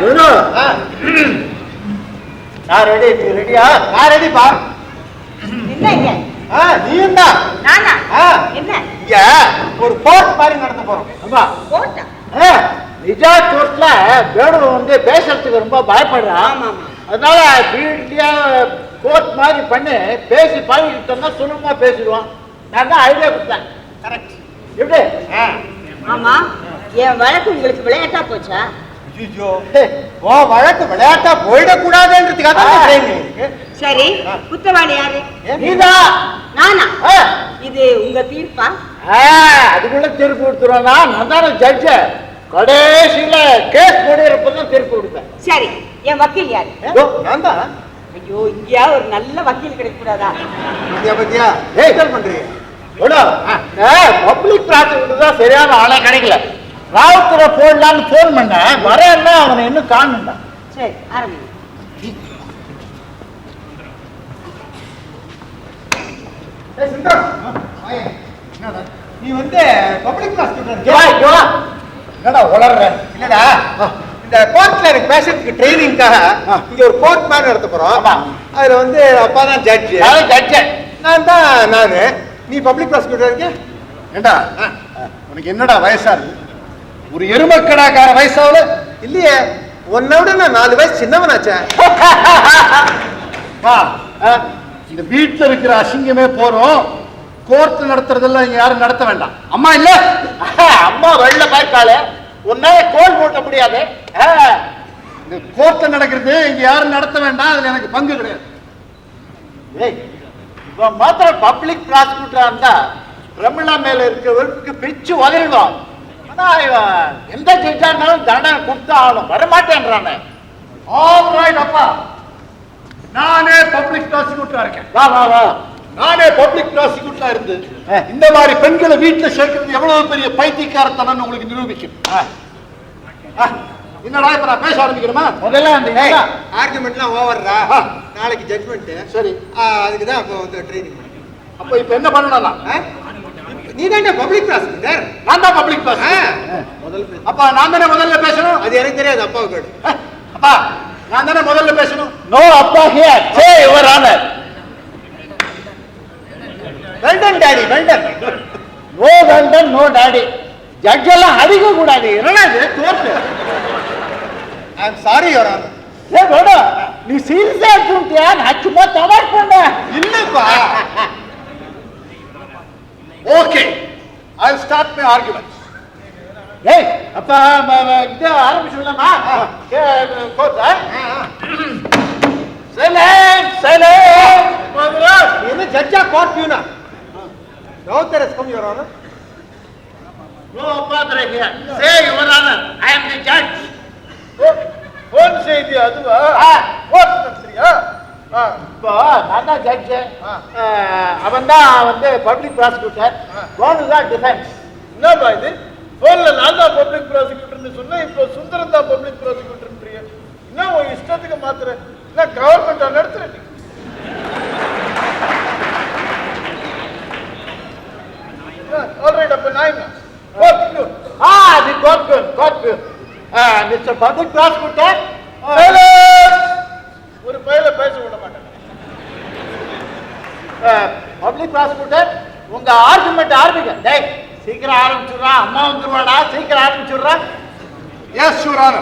குரு நான் ரெடி நீ ரெடியா நான் ரெடிப்பா என்ன இங்க? ஆ நீயும் தான் நானா? ஆ. என்ன? இங்க ஒரு போர்ட் மாதிரி நடத்த போறோம். ஆமா போட்டா ஆ, நிஜா கோர்ட்ல வேணு வந்து பேசுறதுக்கு ரொம்ப பயப்படுறான். அதனால வீட்லயே கோர்ட் மாதிரி பண்ணி பேசி பழகிட்டோம்னா சுலபமா பேசிடுவான் நான் தான் ஐடியா கொடுத்தேன். கரெக்ட் எப்படி. ஆமா. என் வழக்கு உங்களுக்கு விளையாட்டா போச்சா? ஐயோ ஓ வழக்கு விளையாட்டா போயிடக்கூடாதுன்றதுக்காக தான். சரி குற்றவாளி யாரு? நீதான் நானா. இது உங்க தீர்ப்பா? ஆ, அதுக்குள்ள தீர்ப்பு கொடுத்துருவேன்னா நான் தானே ஜட்ஜு கடைசியில கேஸ் முடியறப்பதான் தீர்ப்பு கொடுப்பேன் சரி என் வக்கீல் யாரு? இதோ, நான் தான். ஐயோ இங்கேயா ஒரு நல்ல வக்கீல் கிடைக்க கூடாதா பத்தியா பத்தியா? ஏய் பண்றீங்க? பப்ளிக் ப்ராசிக்யூட்டர் தான் சரியான ஆளே கிடைக்கல. ராவுத்தரை போடலான்னு ஃபோன் பண்ணேன். வரேன்னா அவனை இன்னும் காணுண்டா சரி ஆரம்பி. நீ வந்து பப்ளிக் ப்ராசிக்யூட்டர் என்னடா உளர்ற? இல்லடா. இந்த கோர்ட்ல எனக்கு பேசுறதுக்கு ட்ரைனிங்காக. இங்க ஒரு கோர்ட் மாதிரி நடத்த போறோம். அதுல வந்து அப்பா தான் ஜட்ஜ் ஜட்ஜு நான் தான் நானு. நீ பப்ளிக் ப்ராசிக்யூட்டர் இருக்க? ஏண்டா? உனக்கு என்னடா வயசா இருக்கு? ஒரு எருமக்கடாக்கார வயசாவில்? இல்லையே உன்னை விட நான் நாலு வயசு சின்னவனாச்சே. வா. இந்த வீட்டுல இருக்கிற அசிங்கமே போறோம். கோர்ட் நடத்துறதெல்லாம் இங்க யாரும் நடத்த வேண்டாம். அம்மா இல்ல? அம்மா வெள்ள பார்த்தாலே உன்னால கோல் போட்ட முடியாது. இந்த கோர்ட்ல நடக்கிறது இங்க யாரும் நடத்த வேண்டாம். அதுல எனக்கு பங்கு கிடையாது. இவன் மாத்திரம் பப்ளிக் ப்ராசிக்யூட்டரா இருந்தா பிரமிளா மேல இருக்க வெறுப்புக்கு பிச்சு இவன் எந்த ஜட்ஜா இருந்தாலும் தண்டனை கொடுத்து ஆகணும் வரமாட்டேன்றானே. ஆல் ரைட் அப்பா. நானே பப்ளிக் ப்ராசிக்யூட்டரா இருக்கேன். வா வா வா. நானே பப்ளிக் ப்ராசிக்யூட்டரா இருந்து இந்த மாதிரி பெண்களை வீட்டுல சேர்க்கிறது எவ்வளவு பெரிய பைத்தியக்காரத்தனம் உங்களுக்கு நிரூபிக்கும். என்னடா இப்ப நான் பேச ஆரம்பிக்கணுமா? முதல்ல அந்த ஆர்குமெண்ட்லாம் ஓவர்ரா. ஆ. நாளைக்கு ஜட்மெண்ட் சரி. அதுக்கு தான் இப்போ வந்து ட்ரைனிங் அப்ப இப்ப என்ன பண்ணணும் நீ தானே பப்ளிக் ப்ராசிக்யூட்டர் நான் தான் பப்ளிக் ப்ராசிக்யூட்டர் முதல்ல பேசு. அப்பா நான் தானே முதல்ல பேசணும்? அது எனக்கு தெரியாது அப்பாவுக்கு கேடு. அப்பா நான் தானே முதல்ல பேசணும்? நோ அப்பா here say your honour well done daddy well done no தண்டன் no daddy judge எல்லாம் அடிக்க கூடாது என்னடா இது? Court I am sorry your honour ஏ வேணா நீ சீரியஸா எடுத்துட்டியா நான் சும்மா தமாஷ் பண்ணேன். இல்லப்பா. Okay I start my argument ஏய் அப்ப ம- ம- இது ஆரம்பிச்சுடலாமா கோர்ட் சைலண்ட் சைலண்ட் நீ என்ன ஜட்ஜா கோர்ட் பியூனா ரவுத்தரஸ் கம் யுவர் ஆனர் நோ அப்பா தரேங்க say your honour I am the judge phone செய்தி அதுவா கோர்ட் நடத்துறியா இப்போ நான் தான் ஜட்ஜ் அவன் தான் வந்து பப்ளிக் ப்ராசிக்யூட்டர் கோனு தான் டிஃபென்ஸ் என்னப்பா இது? போன்ல நான் தான் பப்ளிக் ப்ராசிக்யூட்டர்னு சொன்னேன் இப்போ சுந்தரம் தான் பப்ளிக் ப்ராசிக்யூட்டர்ன்றிய என்ன உன் இஷ்டத்துக்கு மாத்துற? என்ன கவர்மெண்டா நடத்துற நீ? ஆல்ரைட் அப்ப நான் court ah the court court mister public prosecutor ஒரு பையில பேச விட மாட்டேன். பப்ளிக் ப்ராசிக்யூட்டர் உங்க ஆர்குமெண்ட் ஆரம்பிங்க. டேய் சீக்கிரம் ஆரம்பிச்சுடுறா அம்மா வந்துருவாடா சீக்கிரம் ஆரம்பிச்சுடுறா. எஸ் யுவர்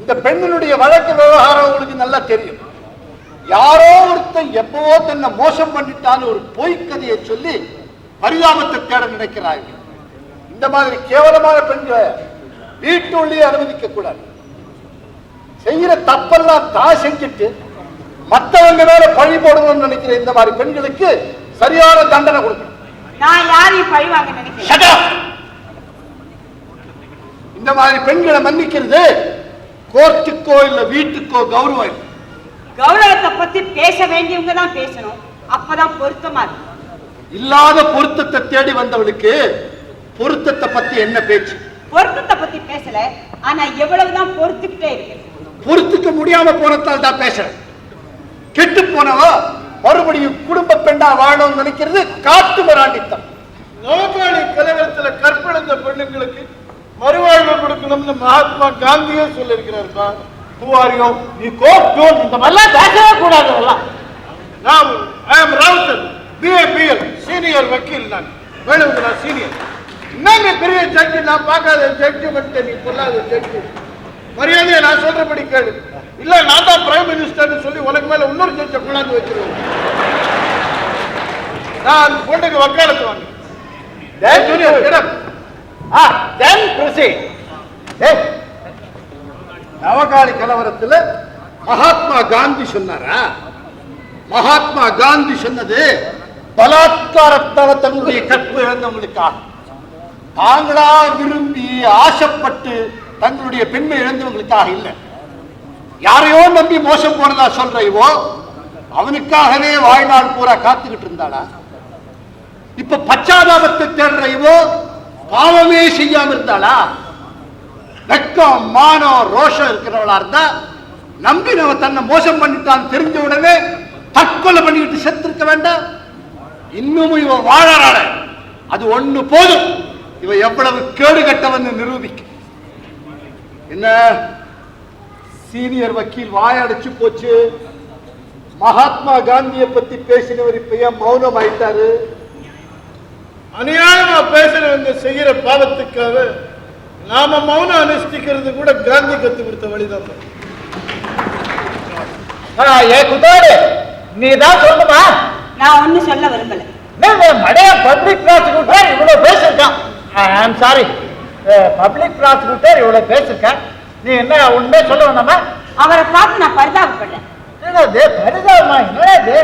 இந்த பெண்ணினுடைய வழக்கு விவகாரம் உங்களுக்கு நல்லா தெரியும். யாரோ ஒருத்தன் எப்பவோ தன்னை மோசம் பண்ணிட்டான்னு ஒரு பொய்க்கதையை சொல்லி பரிதாபத்தை தேட நினைக்கிறார்கள். இந்த மாதிரி கேவலமான பெண்களை வீட்டுள்ளே அனுமதிக்க கூடாது செய்யற தப்பெல்லாம் தான் செஞ்சுட்டு மத்தவங்க மேல பழி போடணும்னு நினைக்கிற இந்த மாதிரி பெண்களுக்கு சரியான தண்டனை கொடுக்கணும். நான் யாரையும் பழி வாங்க நினைக்கிறேன்! இந்த மாதிரி பெண்களை மன்னிக்கிறது கோர்ட்டுக்கோ இல்ல வீட்டுக்கோ கௌரவம் இல்லை. கௌரவத்தை பத்தி பேச வேண்டியவங்க தான் பேசணும். அப்பதான் பொருத்தமா இருக்கும். இல்லாத பொருத்தத்தை தேடி வந்தவளுக்கு பொருத்தத்தை பத்தி என்ன பேச்சு? பொருத்தத்தை பத்தி பேசல. ஆனா எவ்வளவுதான் பொறுத்துக்கிட்டே இருக்கு. பொறுத்துக்க முடியாம போனதால் தான் பேசுறேன். கெட்டு போனவா மறுபடியும் குடும்ப பெண்ணா வாழணும்னு நினைக்கிறது காட்டு மராண்டித்தம். நவகாளி கலவரத்துல கற்பழிந்த பெண்ணுங்களுக்கு மறுவாழ்வு கொடுக்கணும்னு மகாத்மா காந்தியே சொல்லியிருக்கிறாருப்பா Who நீ கோர்ட் ஜோன் இந்த மாதிரிலாம் பேசவே கூடாது அதெல்லாம். நான் I am Rowther BABL senior வக்கீல் நான் வேணுங்க நான் சீனியர் என்னங்க பெரிய ஜட்ஜி நான் பார்க்காத ஜட்ஜ்மெண்ட் நீ சொல்லாத ஜட்ஜி மரியாதையை நான் சொல்றபடி கேளு. இல்ல நான் தான் பிரைம் மினிஸ்டர்னு சொல்லி உனக்கு மேல இன்னொரு ஜட்ஜை கொண்டாந்து வச்சிருவேன் நான் அந்த பொண்ணுக்கு வக்காலத்து வாங்க Then junior get up. Ah, then proceed. நவகாலி கலவரத்துல மகாத்மா காந்தி சொன்னாரா? மகாத்மா காந்தி சொன்னது பலாத்காரத்தால தன்னுடைய கற்பு இழந்தவங்களுக்காக தாங்களா விரும்பி ஆசைப்பட்டு தங்களுடைய பெண்மை இழந்தவங்களுக்காக இல்லை. யாரையோ நம்பி மோசம் போனதா சொல்ற இவோ அவனுக்காகவே வாழ்நாள் பூரா காத்துக்கிட்டு இருந்தாளா? இப்ப பச்சாதாபத்தை தேடுற இவோ பாவமே செய்யாம இருந்தாளா? வெக்கம் மானம் ரோஷம் இருக்கிறவளா இருந்தா நம்பினவ தன்னை மோசம் பண்ணிட்டான் தெரிஞ்ச உடனே தற்கொலை பண்ணிக்கிட்டு செத்துருக்க வேண்டாம். இன்னமும் இவ வாழறாள அது ஒண்ணு போதும். இவ எவ்வளவு கேடு கட்டவன் நிரூபிக்க. என்ன? சீனியர் வக்கீல் வாயடைச்சு போச்சு. மகாத்மா காந்தியை பத்தி பேசினவர் இப்ப ஏன் மௌனம் ஆயிட்டாரு அநியாயமா பேசுறவங்க செய்யற பாவத்துக்காக நாம மௌனம் அனுஷ்டிக்கிறது கூட காந்தி கத்து கொடுத்த வழிதான். ஏ குத்தாடு நீ தான் சொல்லணுமா? நான் ஒண்ணும் சொல்ல விரும்பல. மடைய பப்ளிக் ப்ராசிக்யூட்டர் இவ்வளவு பேசியிருக்கான்? ஐ ஆம் சாரி பப்ளிக் ப்ராசிக்யூட்டர் இவ்வளவு பேசியிருக்கான். நீ என்ன உண்மையே சொல்ல வேணாமா அவரை பார்த்து நான் பரிதாபப்படல. என்னது பரிதாபமா? என்னது?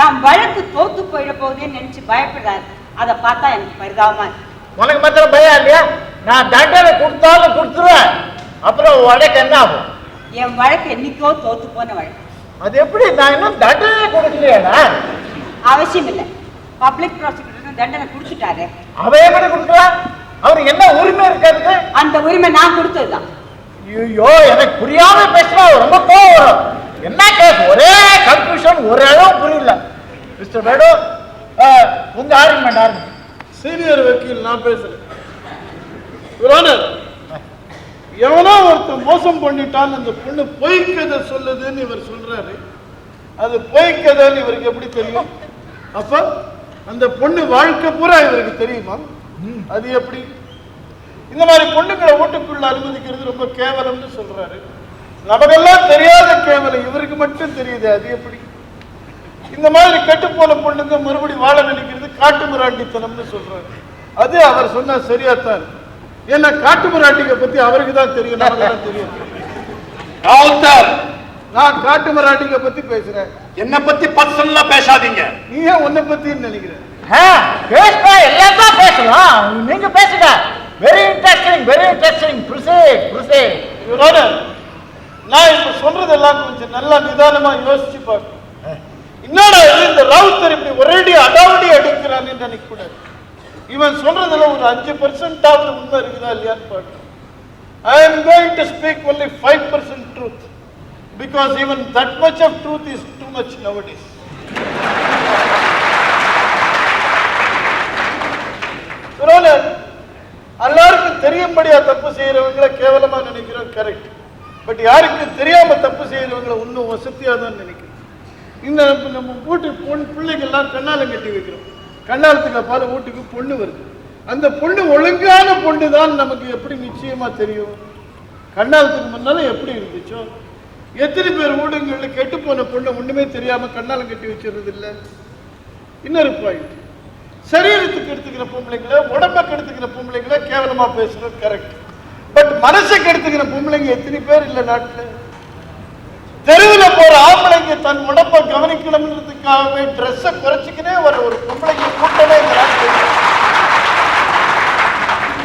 தான் வழக்கு தோத்து போயிட போகுதுன்னு நினைச்சு பயப்படுறாரு. அதை பார்த்தா எனக்கு பரிதாபமா உனக்கு மாத்திரம் பயம் இல்லையா? நான் தண்டனை கொடுத்தாலும் கொடுத்துருவேன். அப்புறம் உனக்கு என்ன ஆகும்? என் வழக்கு என்னைக்கோ தோத்து போன வழக்கு. அது எப்படி? நான் இன்னும் தண்டனை கொடுக்கலையாடா அவசியம் இல்லை. பப்ளிக் ப்ராசிக்யூட்டர் தண்டனை கொடுத்துட்டாரு. அவன் எப்படி கொடுக்கலாம் அவருக்கு என்ன உரிமை இருக்கிறதுக்கு? அந்த உரிமை நான் கொடுத்ததுதான். ஐயோ எனக்கு புரியாம பேசுறா ரொம்ப கோவம் என்ன கேஸ்? ஒரே கன்ஃபியூஷன் ஒரு அளவு புரியல. மிஸ்டர் அஹ், உங்க ஆர்குமெண்ட் ஆரம்பி சீனியர் வக்கீல் நான் பேசுறேன். எவனோ ஒருத்தன் மோசம் பண்ணிட்டான்னு அந்த பொண்ணு பொய் கதை சொல்லுதுன்னு இவர் சொல்றாரு. அது பொய் கதைன்னு இவருக்கு எப்படி தெரியும்? அப்ப அந்த பொண்ணு வாழ்க்கை பூரா இவருக்கு தெரியுமா? அது எப்படி? இந்த மாதிரி பொண்ணுங்களை ஓட்டுக்குள்ள அனுமதிக்கிறது ரொம்ப கேவலம்னு சொல்றாரு. நமக்கெல்லாம் தெரியாத கேவலம் இவருக்கு மட்டும் தெரியுது அது எப்படி? இந்த மாதிரி கெட்டு போன பொண்ணுங்க மறுபடியும் வாழ நினைக்கிறது காட்டு மிராண்டித்தனம்னு சொல்றாரு. அது அவர் சொன்னா சரியாத்தான் இருக்கு. ஏன்னா காட்டு மிராண்டிங்க பத்தி அவருக்கு தான் தெரியும் தெரியும். நான் காட்டு மிராண்டிங்க பத்தி பேசுறேன். என்ன பத்தி பர்சனலா பேசாதீங்க. நீ ஏன் உன்னை பத்தின்னு நினைக்கிற? பேசுனா எல்லாம் தான் பேசலாம். நீங்க பேசுங்க. Very interesting very interesting proceed proceed Honor, நான் இப்ப சொல்றதெல்லாம் கொஞ்சம் நல்லா நிதானமா யோசிச்சு பார்க்கணும் என்னடா இந்த ராவுத்தர் இப்படி ஒரேடி அடாவடி அடிக்கிறான் நினைக்க கூடாது இவன் சொல்றதுல ஒரு அஞ்சு பர்சன்டாவது உண்மை இருக்குதா இல்லையான்னு பாட்டு I am going to speak only five percent truth because even that much of truth is too much nowadays எல்லாருக்கும் தெரியும்படியா தப்பு செய்யறவங்கள கேவலமா நினைக்கிறோம் கரெக்ட் பட் யாருக்கு தெரியாம தப்பு செய்யறவங்களை இன்னும் வசதியா தான் நினைக்கிறோம். இந்த நம்ம- நம்ம வீட்டு பொண் பிள்ளைங்கெல்லாம் கண்ணாலம் கட்டி வைக்கிறோம். கண்ணாலத்துக்கு அப்பால வீட்டுக்கு பொண்ணு வருது. அந்த பொண்ணு ஒழுங்கான பொண்ணு தான் நமக்கு எப்படி நிச்சயமாக தெரியும்? கண்ணாலத்துக்கு முன்னால் எப்படி இருந்துச்சோ? எத்தனை பேர் ஊடகங்களில் கெட்டு போன பொண்ணை ஒன்றுமே தெரியாமல் கண்ணாலம் கட்டி வச்சுருது இல்லை? இன்னொரு பாயிண்ட் சரீரத்துக்கு எடுத்துக்கிற பொம்பளைங்களை உடம்புக்கு எடுத்துக்கிற பொம்பளைங்களை கேவலமாக பேசுறது கரெக்ட் பட் மனசுக்கு எடுத்துக்கிற பொம்பளைங்க எத்தனை பேர் இல்லை நாட்டில்? ஒரு போற ஆம்பளைங்க தன் உடம்ப கவனிக்கணும்ன்றதுக்காகவே ட்ரெஸ்ஸை குறைச்சிக்கினே ஒரு ஒரு பொம்பளைக்கு கூட்டமே